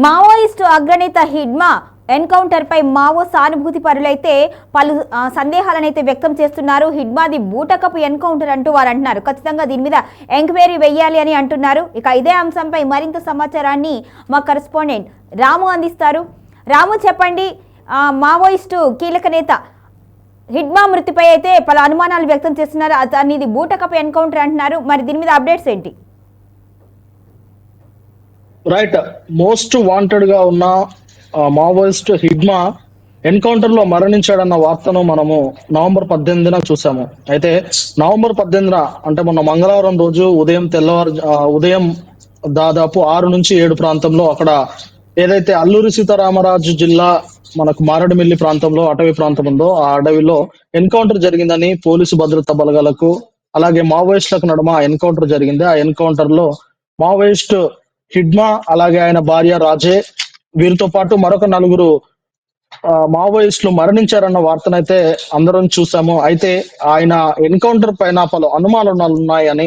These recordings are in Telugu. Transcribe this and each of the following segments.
మావోయిస్టు అగ్రనేత హిడ్మా ఎన్కౌంటర్పై మావో సానుభూతి పరులైతే పలు సందేహాలనైతే వ్యక్తం చేస్తున్నారు. హిడ్మాది బూటకపు ఎన్కౌంటర్ అంటూ వారు అంటున్నారు ఖచ్చితంగా దీని మీద ఎంక్వైరీ వెయ్యాలి అని అంటున్నారు. ఇక ఇదే అంశంపై మరింత సమాచారాన్ని మా కరెస్పాండెంట్ రాము అందిస్తారు. రాము చెప్పండి మావోయిస్టు కీలక నేత హిడ్మా మృతిపై అయితే పలు అనుమానాలు వ్యక్తం చేస్తున్నారు. అతన్ని ఇది బూటకపు ఎన్కౌంటర్ అంటున్నారు. మరి దీని మీద అప్డేట్స్ ఏంటి? రైట్ మోస్ట్ వాంటెడ్గా ఉన్న మావోయిస్ట్ హిడ్మా ఎన్కౌంటర్లో మరణించాడన్న వార్తను మనము నవంబర్ పద్దెనిమిదిన చూసాము. అయితే నవంబర్ పద్దెనిమిదిన అంటే మొన్న మంగళవారం రోజు ఉదయం తెల్లవారు ఉదయం దాదాపు ఆరు నుంచి ఏడు ప్రాంతంలో అక్కడ ఏదైతే అల్లూరి సీతారామరాజు జిల్లా మనకు మారేడుమిల్లి ప్రాంతంలో అటవీ ప్రాంతం ఉందో ఆ అడవిలో ఎన్కౌంటర్ జరిగిందని పోలీసు భద్రతా బలగాలకు అలాగే మావోయిస్టులకు నడుమ ఎన్కౌంటర్ జరిగింది. ఆ ఎన్కౌంటర్లో మావోయిస్ట్ హిడ్మా అలాగే ఆయన భార్య రాజే వీరితో పాటు మరొక నలుగురు మావోయిస్టులు మరణించారన్న వార్తనైతే అందరం చూసాము. అయితే ఆయన ఎన్కౌంటర్ పైన పలు అనుమానాలు ఉన్నాయని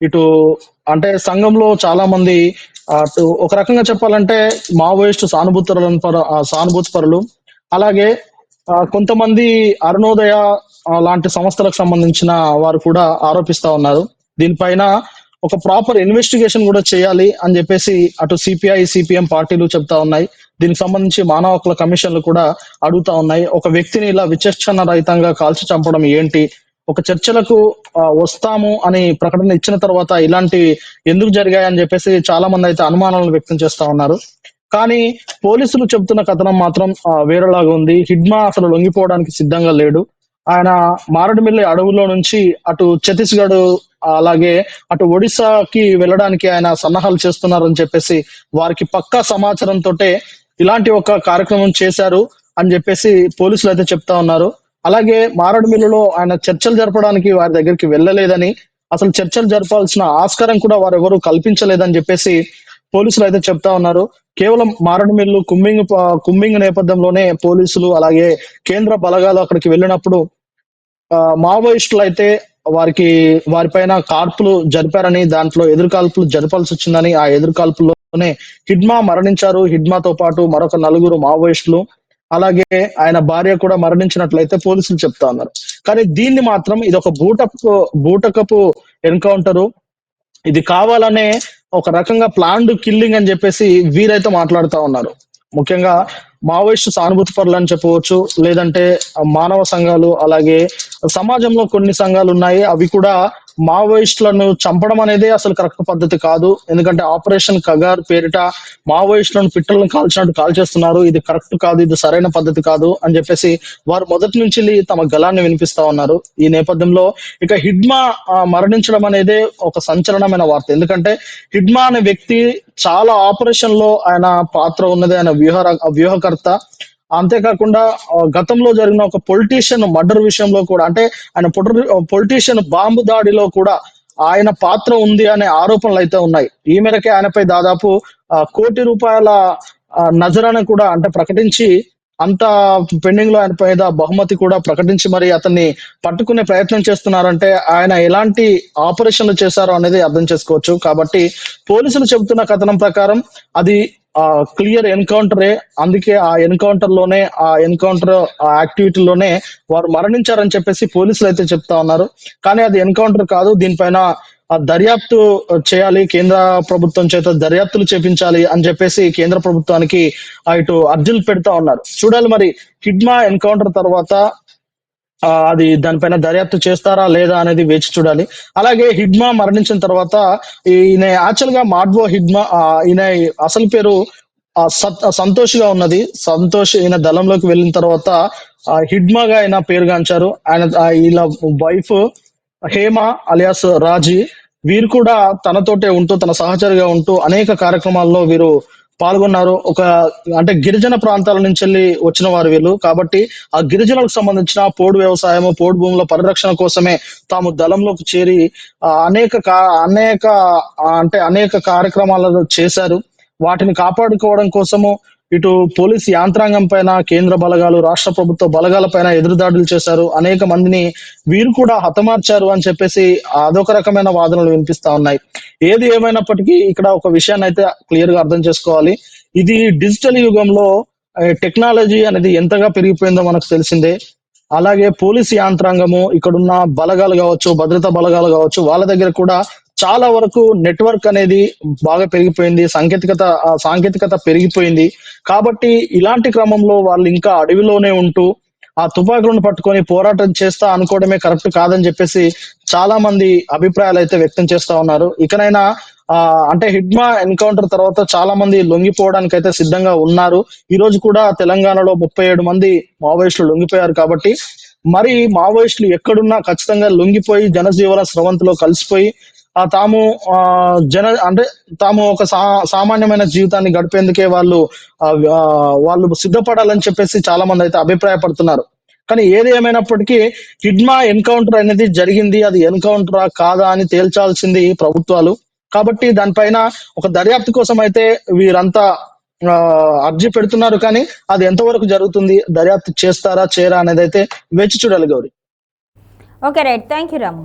ఇటు అంటే సంఘంలో చాలా మంది అటు ఒక రకంగా చెప్పాలంటే మావోయిస్టు సానుభూతులను సానుభూతిపరులు సానుభూతి పరులు అలాగే ఆ, కొంతమంది అరుణోదయ లాంటి సంస్థలకు సంబంధించిన వారు కూడా ఆరోపిస్తా ఉన్నారు. దీనిపైన ఒక ప్రాపర్ ఇన్వెస్టిగేషన్ కూడా చేయాలి అని చెప్పేసి అటు సిపిఐ సిపిఎం పార్టీలు చెప్తా ఉన్నాయి. దీనికి సంబంధించి మానవ హక్కుల కమిషన్లు కూడా అడుగుతా ఉన్నాయి. ఒక వ్యక్తిని ఇలా విచక్షణ రహితంగా కాల్చి చంపడం ఏంటి? ఒక చర్చలకు వస్తాము అని ప్రకటన ఇచ్చిన తర్వాత ఇలాంటి ఎందుకు జరిగాయని చెప్పేసి చాలా మంది అయితే అనుమానాలను వ్యక్తం చేస్తా ఉన్నారు. కానీ పోలీసులు చెబుతున్న కథనం మాత్రం వేరేలాగా ఉంది. హిడ్మా అసలు లొంగిపోవడానికి సిద్ధంగా లేడు. ఆయన మారడుమిల్లి అడవులో నుంచి అటు ఛత్తీస్గఢ్ అలాగే అటు ఒడిశాకి వెళ్ళడానికి ఆయన సన్నాహాలు చేస్తున్నారని చెప్పేసి వారికి పక్కా సమాచారంతో ఇలాంటి ఒక కార్యక్రమం చేశారు అని చెప్పేసి పోలీసులు అయితే చెప్తా ఉన్నారు. అలాగే మారడుమిల్లులో ఆయన చర్చలు జరపడానికి వారి దగ్గరికి వెళ్ళలేదని అసలు చర్చలు జరపాల్సిన ఆస్కారం కూడా వారు ఎవరు కల్పించలేదని చెప్పేసి పోలీసులు అయితే చెప్తా ఉన్నారు. కేవలం మారడుమిల్లు కుమ్మింగ్ ప- కుమ్మింగ్ నేపథ్యంలోనే పోలీసులు అలాగే కేంద్ర బలగాలు అక్కడికి వెళ్ళినప్పుడు ఆ, మావోయిస్టులు అయితే వారికి వారిపైన కార్పులు జరిపారని దాంట్లో ఎదురుకాల్పులు జరపాల్సి వచ్చిందని ఆ ఎదురుకాల్పుల్లోనే హిడ్మా మరణించారు. హిడ్మాతో పాటు మరొక నలుగురు మావోయిస్టులు అలాగే ఆయన భార్య కూడా మరణించినట్లయితే పోలీసులు చెప్తా ఉన్నారు. కానీ దీన్ని మాత్రం ఇది ఒక బూటపు బూటకపు ఎన్కౌంటరు. ఇది కావాలనే ఒక రకంగా ప్లాన్డ్ కిల్లింగ్ అని చెప్పేసి వీరైతే మాట్లాడుతా ఉన్నారు. ముఖ్యంగా మావోయిస్ట్ సానుభూతి పరులు అని చెప్పవచ్చు లేదంటే మానవ సంఘాలు అలాగే సమాజంలో కొన్ని సంఘాలు ఉన్నాయి అవి కూడా మావోయిస్టులను చంపడం అనేది అసలు కరెక్ట్ పద్ధతి కాదు. ఎందుకంటే ఆపరేషన్ కగార్ పేరిట మావోయిస్టులను పిట్టలను కాల్చినట్టు కాల్ చేస్తున్నారు ఇది కరెక్ట్ కాదు ఇది సరైన పద్ధతి కాదు అని చెప్పేసి వారు మొదటి నుంచి తమ గలాన్ని వినిపిస్తా ఉన్నారు. ఈ నేపథ్యంలో ఇక హిడ్మా మరణించడం అనేది ఒక సంచలనమైన వార్త. ఎందుకంటే హిడ్మా అనే వ్యక్తి చాలా ఆపరేషన్లో ఆయన పాత్ర ఉన్నది. ఆయన వ్యూహ వ్యూహకర్త. అంతేకాకుండా గతంలో జరిగిన ఒక పొలిటీషియన్ మర్డర్ విషయంలో కూడా అంటే ఆయన పొలిటీషియన్ బాంబు దాడిలో కూడా ఆయన పాత్ర ఉంది అనే ఆరోపణలు అయితే ఉన్నాయి. ఈ మేరకే ఆయనపై దాదాపు కోటి రూపాయల ఆ, కూడా అంటే ప్రకటించి అంత పెండింగ్లో ఆయన మీద బహుమతి కూడా ప్రకటించి మరి అతన్ని పట్టుకునే ప్రయత్నం చేస్తున్నారంటే ఆయన ఎలాంటి ఆపరేషన్లు చేశారో అనేది అర్థం చేసుకోవచ్చు. కాబట్టి పోలీసులు చెబుతున్న కథనం ప్రకారం అది ఆ క్లియర్ ఎన్కౌంటరే అందుకే ఆ ఎన్కౌంటర్లోనే ఆ ఎన్కౌంటర్ ఆ యాక్టివిటీలోనే వారు మరణించారని చెప్పేసి పోలీసులు అయితే చెప్తా ఉన్నారు. కానీ అది ఎన్కౌంటర్ కాదు దీనిపైన ఆ దర్యాప్తు చేయాలి కేంద్ర ప్రభుత్వం చేత దర్యాప్తులు చేపించాలి అని చెప్పేసి కేంద్ర ప్రభుత్వానికి ఇటు అర్జీలు పెడతా ఉన్నారు. చూడాలి మరి కిడ్మా ఎన్కౌంటర్ తర్వాత అది దానిపైన దర్యాప్తు చేస్తారా లేదా అనేది వేచి చూడాలి. అలాగే హిడ్మా మరణించిన తర్వాత ఈయన యాక్చువల్గా మాడ్వో హిడ్మా ఈయన అసలు పేరు సంతోష్గా ఉన్నది. సంతోష్ ఈయన దళంలోకి వెళ్ళిన తర్వాత ఆ, హిడ్మాగా ఆయన పేరుగాంచారు ఆయన ఈయన వీళ్ళ వైఫ్ హేమ అలియాస్ రాజీ వీరు కూడా తనతోటే ఉంటూ తన సహచరిగా ఉంటూ అనేక కార్యక్రమాల్లో వీరు పాల్గొన్నారు. ఒక అంటే గిరిజన ప్రాంతాల నుంచి వెళ్ళి వచ్చిన వారు వీళ్ళు. కాబట్టి ఆ గిరిజనులకు సంబంధించిన పోడు వ్యవసాయము పోడు భూముల పరిరక్షణ కోసమే తాము దళంలోకి చేరి ఆ, అనేక కా- అనేక అంటే అనేక కార్యక్రమాలను చేశారు. వాటిని కాపాడుకోవడం కోసము ఇటు పోలీస్ యాంత్రాంగం పైన కేంద్ర బలగాలు రాష్ట్ర ప్రభుత్వ బలగాల పైన ఎదురుదాడులు చేశారు. అనేక మందిని వీరు కూడా హతమార్చారు అని చెప్పేసి అదొక రకమైన వాదనలు వినిపిస్తా ఉన్నాయి. ఏది ఏమైనప్పటికీ ఇక్కడ ఒక విషయాన్ని అయితే క్లియర్గా అర్థం చేసుకోవాలి. ఇది డిజిటల్ యుగంలో టెక్నాలజీ అనేది ఎంతగా పెరిగిపోయిందో మనకు తెలిసిందే. అలాగే పోలీస్ యాంత్రాంగము ఇక్కడున్న బలగాలు కావచ్చు భద్రతా బలగాలు కావచ్చు వాళ్ళ దగ్గర కూడా చాలా వరకు నెట్వర్క్ అనేది బాగా పెరిగిపోయింది సాంకేతికత సాంకేతికత పెరిగిపోయింది. కాబట్టి ఇలాంటి క్రమంలో వాళ్ళు ఇంకా అడవిలోనే ఉంటూ ఆ తుపాకులను పట్టుకొని పోరాటం చేస్తా అనుకోవడమే కరెక్ట్ కాదని చెప్పేసి చాలా మంది అభిప్రాయాలు అయితే వ్యక్తం చేస్తా ఉన్నారు. ఇకనైనా ఆ అంటే హిడ్మా ఎన్కౌంటర్ తర్వాత చాలా మంది లొంగిపోవడానికి అయితే సిద్ధంగా ఉన్నారు. ఈ రోజు కూడా తెలంగాణలో ముప్పై ఏడు మంది మావోయిస్టులు లొంగిపోయారు కాబట్టి మరి మావోయిస్టులు ఎక్కడున్నా ఖచ్చితంగా లొంగిపోయి జనజీవన స్రవంతిలో కలిసిపోయి తాము జన అంటే తాము ఒక సా సామాన్యమైన జీవితాన్ని గడిపేందుకే వాళ్ళు వాళ్ళు సిద్ధపడాలని చెప్పేసి చాలా మంది అయితే అభిప్రాయపడుతున్నారు. కానీ ఏది ఏమైనప్పటికీ హిడ్మా ఎన్కౌంటర్ అనేది జరిగింది అది ఎన్కౌంటరా కాదా అని తేల్చాల్సింది ప్రభుత్వాలు. కాబట్టి దానిపైన ఒక దర్యాప్తు కోసం అయితే వీరంతా అర్జీ పెడుతున్నారు కానీ అది ఎంతవరకు జరుగుతుంది దర్యాప్తు చేస్తారా చేయరా అనేది అయితే వేచి చూడాలి Gauri. Okay right thank you Ramu